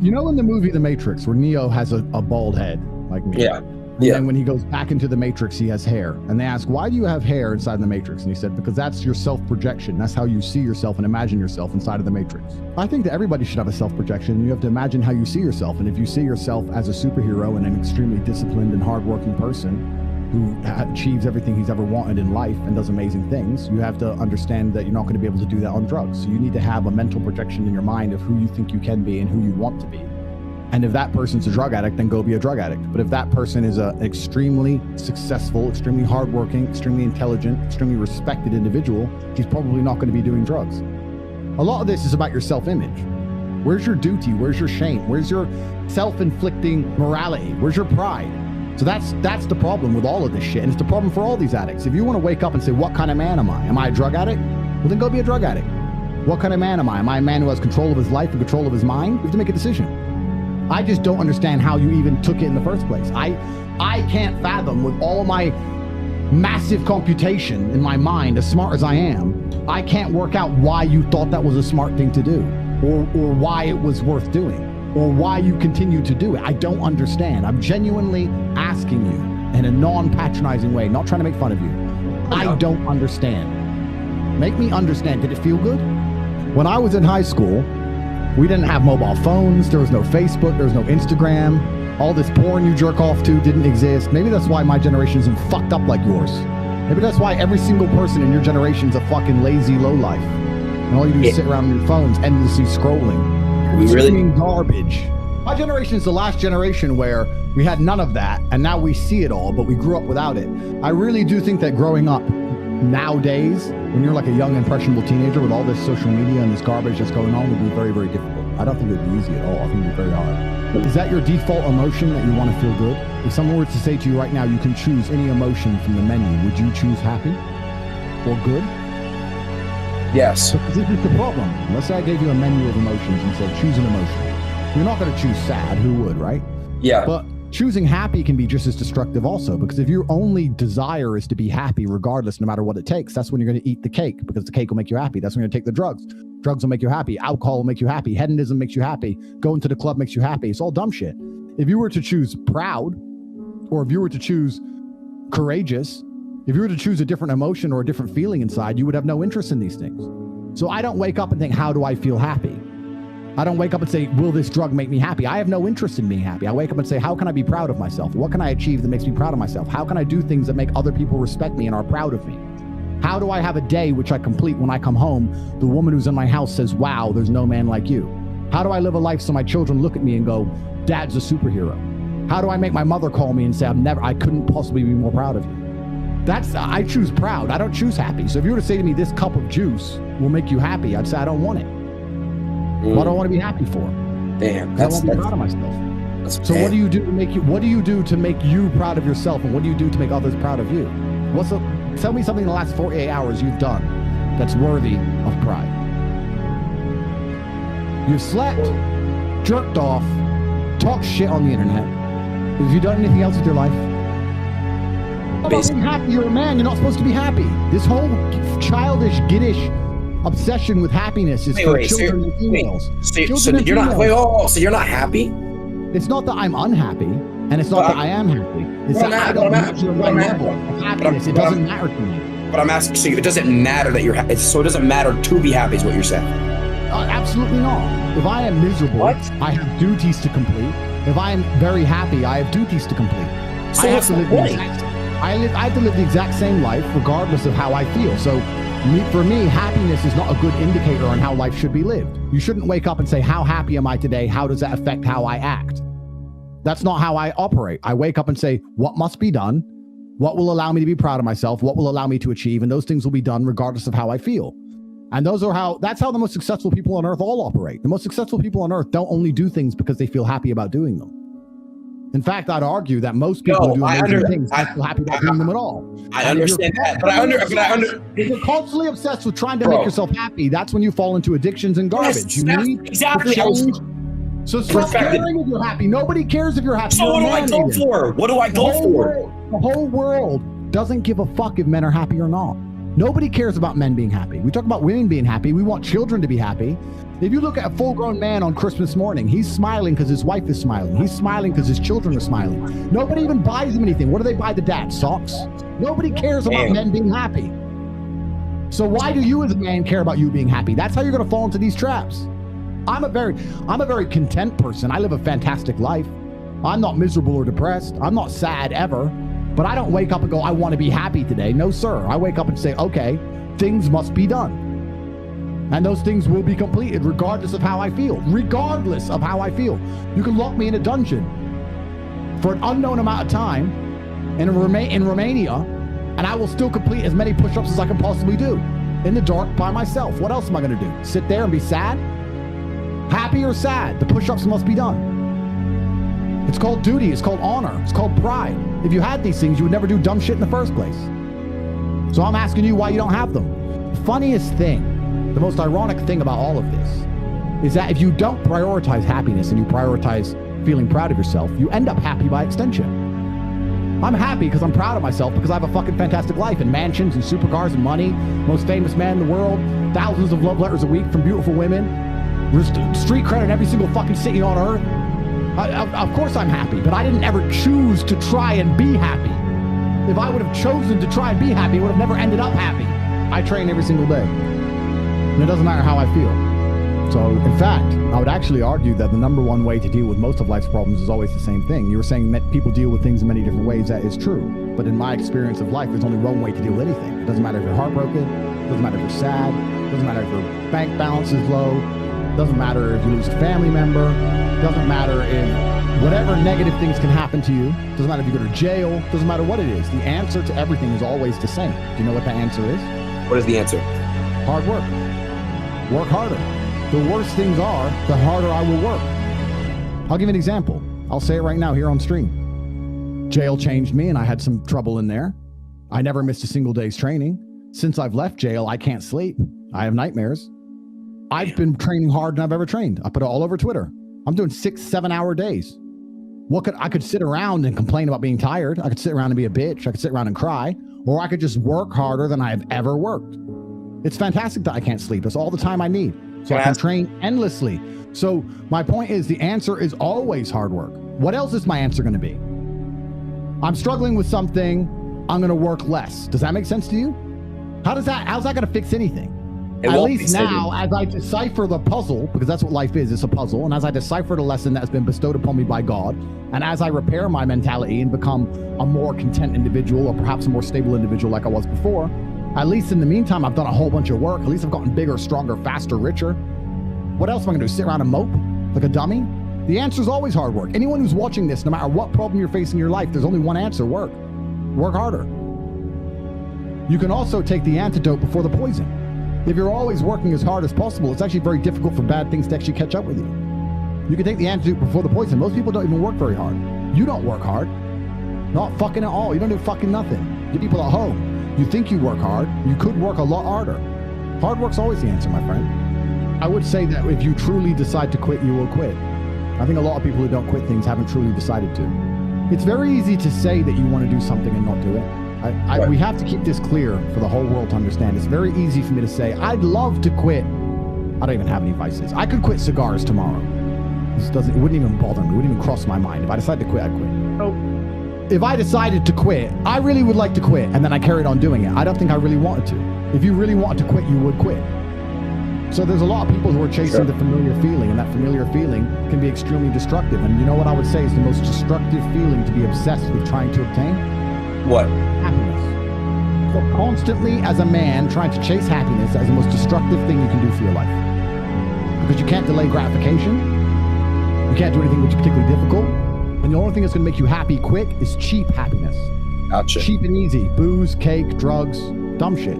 You know, in the movie The Matrix, where Neo has a, a bald head, like me. Yeah. And Yeah. then when he goes back into the Matrix, he has hair. And they ask, why do you have hair inside the Matrix? And he said, because that's your self projection. That's how you see yourself and imagine yourself inside of the Matrix. I think that everybody should have a self projection. You have to imagine how you see yourself. And if you see yourself as a superhero and an extremely disciplined and hardworking person who achieves everything he's ever wanted in life and does amazing things, you have to understand that you're not going to be able to do that on drugs. So you need to have a mental projection in your mind of who you think you can be and who you want to be. And if that person's a drug addict, then go be a drug addict. But if that person is an extremely successful, extremely hardworking, extremely intelligent, extremely respected individual, he's probably not going to be doing drugs. A lot of this is about your self image. Where's your duty? Where's your shame? Where's your self inflicting morality? Where's your pride? So that's that's the problem with all of this shit. And it's the problem for all these addicts. If you want to wake up and say, What kind of man am I? Am I a drug addict? Well, then go be a drug addict. What kind of man am I? Am I a man who has control of his life and control of his mind? You have to make a decision. I just don't understand how you even took it in the first place. I I can't fathom with all my massive computation in my mind, as smart as I am, I can't work out why you thought that was a smart thing to do, or or why it was worth doing, or why you continue to do it. I don't understand. I'm genuinely asking you in a non-patronizing way, not trying to make fun of you. I don't understand. Make me understand. Did it feel good? When I was in high school, we didn't have mobile phones. There was no Facebook. There was no Instagram. All this porn you jerk off to didn't exist. Maybe that's why my generation isn't fucked up like yours. Maybe that's why every single person in your generation's a fucking lazy lowlife. And all you do is Yeah. sit around on your phones endlessly scrolling. We really- garbage. My generation is the last generation where we had none of that, and now we see it all, but we grew up without it. I really do think that growing up nowadays, when you're like a young, impressionable teenager with all this social media and this garbage that's going on, would be very, very difficult. I don't think it would be easy at all. I think it would be very hard. Is that your default emotion that you want to feel good? If someone were to say to you right now, you can choose any emotion from the menu, would you choose happy or good? Yes. Because this is the problem. Let's say I gave you a menu of emotions and said, choose an emotion. You're not going to choose sad. Who would, right? Yeah. But choosing happy can be just as destructive also because if your only desire is to be happy regardless no matter what it takes that's when you're going to eat the cake because the cake will make you happy that's when you're going to take the drugs drugs will make you happy alcohol will make you happy hedonism makes you happy going to the club makes you happy it's all dumb shit if you were to choose proud or if you were to choose courageous if you were to choose a different emotion or a different feeling inside you would have no interest in these things so i don't wake up and think how do i feel happy I don't wake up and say, Will this drug make me happy? I have no interest in being happy. I wake up and say, How can I be proud of myself? What can I achieve that makes me proud of myself? How can I do things that make other people respect me and are proud of me? How do I have a day which I complete when I come home? The woman who's in my house says, Wow, there's no man like you. How do I live a life so my children look at me and go, Dad's a superhero? How do I make my mother call me and say, I'm never, I couldn't possibly be more proud of you? That's, I choose proud. I don't choose happy. So if you were to say to me, This cup of juice will make you happy, I'd say, I don't want it. What do I mm. want to be happy for? Damn. 'Cause I That's, won't be that's, proud of myself. that's So what do you do to make you? What do you do to make you proud of yourself, and what do you do to make others proud of you? What's the? Tell me something in the last 48 hours you've done that's worthy of pride. You slept, jerked off, talked shit on the internet. Have you done anything else with your life? About being happy? You're a man. You're not supposed to be happy. This whole childish, giddish obsession with happiness is Wait, for wait, children you're- and females. So, so Children and you're not. females. Wait, oh, so you're not happy? It's not that I'm unhappy, and it's not that I am happy. It's but that I'm I don't at- measure my level of happiness. It doesn't matter to me. But I'm asking. So it doesn't matter that you're. Ha- it's, so it doesn't matter to be happy, is what you're saying. Uh, absolutely not. If I am miserable, What? I have duties to complete. If I am very happy, I have duties to complete. So I have to live the point? I live. I have to live the exact same life, regardless of how I feel. So, me, for me, happiness is not a good indicator on how life should be lived. You shouldn't wake up and say, "How happy am I today? How does that affect how I act?" That's not how I operate. I wake up and say, "What must be done? What will allow me to be proud of myself? What will allow me to achieve?" And those things will be done regardless of how I feel. And those are how that's how the most successful people on earth all operate. The most successful people on earth don't only do things because they feel happy about doing them. In fact, I'd argue that most people No, do I amazing under- things I- feel happy about doing them at all. I And understand that, but I under. But I under. If you're constantly obsessed with trying to Bro. make yourself happy, that's when you fall into addictions and garbage. Yes, you need exactly. to change. So stop caring if you're happy. Nobody cares if you're happy. So You're what do I go for? What do I go for? world- the whole world doesn't give a fuck if men are happy or not. Nobody cares about men being happy. We talk about women being happy. We want children to be happy. If you look at a full grown man on Christmas morning, he's smiling because his wife is smiling. He's smiling because his children are smiling. Nobody even buys him anything. What do they buy the dad? Socks? Nobody cares about Damn. men being happy. So why do you as a man care about you being happy? That's how you're going to fall into these traps. I'm a very I'm a very content person. I live a fantastic life. I'm not miserable or depressed. I'm not sad ever. But I don't wake up and go, I want to be happy today. No, sir. I wake up and say, okay, things must be done. And those things will be completed regardless of how I feel. Regardless of how I feel. You can lock me in a dungeon for an unknown amount of time in, Roma- in Romania, and I will still complete as many push ups as I can possibly do in the dark by myself. What else am I going to do? Sit there and be sad? Happy or sad? The push ups must be done. It's called duty. It's called honor. It's called pride. If you had these things, you would never do dumb shit in the first place. So I'm asking you why you don't have them. Funniest thing, the most ironic thing about all of this, is that if you don't prioritize happiness and you prioritize feeling proud of yourself, you end up happy by extension. I'm happy because I'm proud of myself because I have a fucking fantastic life and mansions and supercars and money, most famous man in the world, thousands of love letters a week from beautiful women, street credit in every single fucking city on earth. I, of, course I'm happy, but I didn't ever choose to try and be happy. If I would have chosen to try and be happy, I would have never ended up happy. I train every single day. And it doesn't matter how I feel. So, in fact, I would actually argue that the number one way to deal with most of life's problems is always the same thing. You were saying that people deal with things in many different ways. That is true. But in my experience of life, there's only one way to deal with anything. It doesn't matter if you're heartbroken. It doesn't matter if you're sad. It doesn't matter if your bank balance is low. Doesn't matter if you lose a family member. Doesn't matter if whatever negative things can happen to you. Doesn't matter if you go to jail. Doesn't matter what it is. The answer to everything is always the same. Do you know what the answer is? What is the answer? Hard work. Work harder. The worse things are, the harder I will work. I'll give an example. I'll say it right now here on stream. Jail changed me and I had some trouble in there. I never missed a single day's training. Since I've left jail, I can't sleep. I have nightmares. I've been training harder than I've ever trained. I put it all over Twitter. I'm doing six, seven hour days. What could I could sit around and complain about being tired. I could sit around and be a bitch. I could sit around and cry, or I could just work harder than I have ever worked. It's fantastic that I can't sleep. It's all the time I need. So I can train endlessly. So my point is the answer is always hard work. What else is my answer going to be? I'm struggling with something. I'm going to work less. Does that make sense to you? How does that? How's that going to fix anything? It At least now, as I decipher the puzzle, because that's what life is, it's a puzzle, and as I decipher the lesson that's been bestowed upon me by God, and as I repair my mentality and become a more content individual or perhaps a more stable individual like I was before, at least in the meantime, I've done a whole bunch of work. At least I've gotten bigger, stronger, faster, richer. What else am I going to do? Sit around and mope like a dummy? The answer is always hard work. Anyone who's watching this, no matter what problem you're facing in your life, there's only one answer work. Work harder. You can also take the antidote before the poison. If you're always working as hard as possible, it's actually very difficult for bad things to actually catch up with you. You can take the antidote before the poison. Most people don't even work very hard. You don't work hard. Not fucking at all. You don't do fucking nothing. You people at home, you think you work hard. You could work a lot harder. Hard work's always the answer, my friend. I would say that if you truly decide to quit, you will quit. I think a lot of people who don't quit things haven't truly decided to. It's very easy to say that you want to do something and not do it. I, I, Right. We have to keep this clear for the whole world to understand. It's very easy for me to say, I'd love to quit. I don't even have any vices. I could quit cigars tomorrow. This doesn't, it wouldn't even bother me. It wouldn't even cross my mind. If I decided to quit, I'd quit. If I decided to quit, I really would like to quit, and then I carried on doing it. I don't think I really wanted to. If you really wanted to quit, you would quit. So there's a lot of people who are chasing Sure. the familiar feeling, and that familiar feeling can be extremely destructive. And you know what I would say is the most destructive feeling to be obsessed with trying to obtain? What? Happiness. So constantly, as a man, trying to chase happiness as the most destructive thing you can do for your life. Because you can't delay gratification. You can't do anything which is particularly difficult. And the only thing that's going to make you happy quick is cheap happiness. Gotcha. Cheap and easy. Booze, cake, drugs, dumb shit.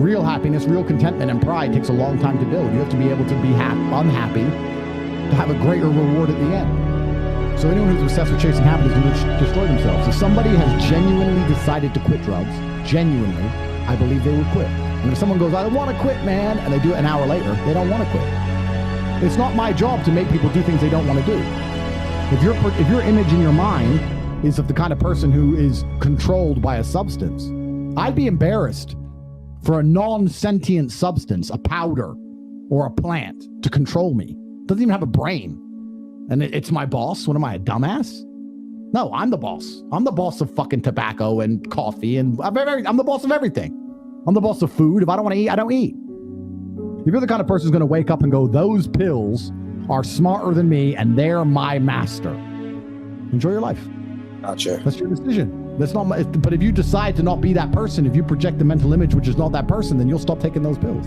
Real happiness, real contentment, and pride takes a long time to build. You have to be able to be hap- unhappy to have a greater reward at the end. So anyone who's obsessed with chasing happiness is going to destroy themselves. If somebody has genuinely decided to quit drugs, genuinely, I believe they would quit. And if someone goes, I want to quit, man, and they do it an hour later, they don't want to quit. It's not my job to make people do things they don't want to do. If your if your image in your mind is of the kind of person who is controlled by a substance, I'd be embarrassed for a non-sentient substance, a powder or a plant to control me. Doesn't even have a brain. And it's my boss. What am I, a dumbass? No, I'm the boss. I'm the boss of fucking tobacco and coffee and I'm, the boss of everything. I'm the boss of food. If I don't want to eat, I don't eat. If you're the kind of person who's going to wake up and go, those pills are smarter than me and they're my master, enjoy your life. Gotcha. That's your decision. That's not my, but if you decide to not be that person, if you project the mental image which is not that person, then you'll stop taking those pills.